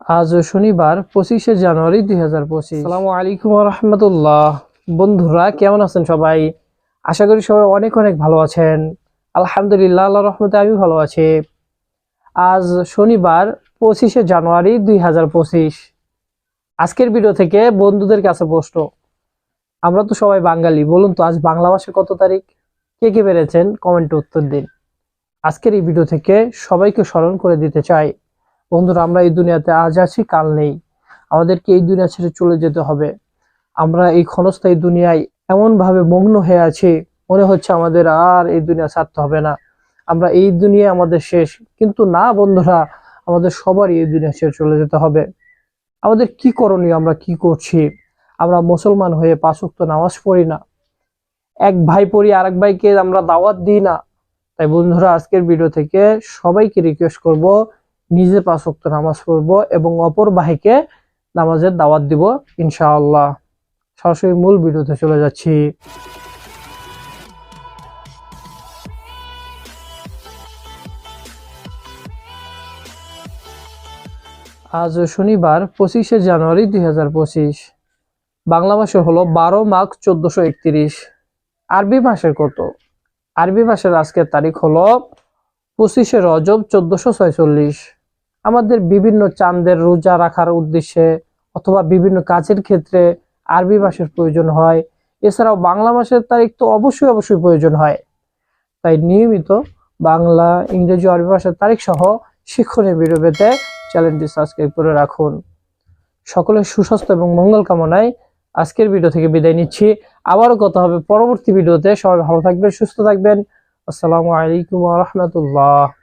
আজ শনিবার, পঁচিশে জানুয়ারি দুই হাজার পঁচিশ। সালামু আলাইকুম রহমতুল্লাহ। বন্ধুরা, কেমন আছেন সবাই? আশা করি সবাই অনেক অনেক ভালো আছেন। আলহামদুলিল্লাহ আল্লাহ রহমতে আমি ভালো আছি। আজ শনিবার, পঁচিশে জানুয়ারি দুই হাজার পঁচিশ। আজকের ভিডিও থেকে বন্ধুদের কাছে প্রশ্ন। আমরা তো সবাই বাঙালি, বলুন তো আজ বাংলা মাসে কত তারিখ? কে কে পেরেছেন? কমেন্টে উত্তর দিন। আজকের এই ভিডিও থেকে সবাইকে স্মরণ করে দিতে চাই। বন্ধুরা, আমরা এই দুনিয়াতে আজ আছি, কাল নেই। আমাদেরকে এই দুনিয়া ছেড়ে চলে যেতে হবে। আমরা এই ক্ষণস্থায়ী দুনিয়ায় এমন ভাবে মগ্ন হয়ে আছি, মনে হচ্ছে আমাদের আর এই দুনিয়া ছাড়তে হবে না। আমরা এই দুনিয়া আমাদের শেষ, কিন্তু না বন্ধুরা, আমাদের সবারই এই দুনিয়া ছেড়ে চলে যেতে হবে। আমাদের কি করণীয়, আমরা কি করছি? আমরা মুসলমান হয়ে পাঁচ ওয়াক্ত নামাজ পড়ি না। এক ভাই পড়ি, আরেক ভাইকে আমরা দাওয়াত দিই না। তাই বন্ধুরা, আজকের ভিডিও থেকে সবাইকে রিকোয়েস্ট করব নিজে পাঁচ ওয়াক্ত নামাজ পড়ব এবং অপর ভাইকে নামাজের দাওয়াত দিব, ইনশাআল্লাহ। সরাসরি মূল ভিডিওতে চলে যাচ্ছি। আজ শনিবার, পঁচিশে জানুয়ারি দুই হাজার পঁচিশ। বাংলা মাসের হলো বারো মাঘ চোদ্দশো একত্রিশ। আরবি মাসের কত? আরবি মাসের আজকের তারিখ হলো পঁচিশে রজব চোদ্দশো ছয়চল্লিশ। আমাদের বিভিন্ন চাঁদের রোজা রাখার উদ্দেশ্যে অথবা বিভিন্ন কাজের ক্ষেত্রে আরবি মাসের প্রয়োজন হয়। এছাড়াও বাংলা মাসের তারিখ তো অবশ্যই অবশ্যই প্রয়োজন হয়। তাই নিয়মিত বাংলা, ইংরেজি, আরবি মাসের তারিখ সহ শিক্ষণীয় ভিডিও পেতে চ্যানেলটি সাবস্ক্রাইব করে রাখুন। সকলের সুস্বাস্থ্য এবং মঙ্গল কামনায় আজকের ভিডিও থেকে বিদায় নিচ্ছি। আবারও কথা হবে পরবর্তী ভিডিওতে। সবাই ভালো থাকবেন, সুস্থ থাকবেন। আসসালামু আলাইকুম রহমতুল্লাহ।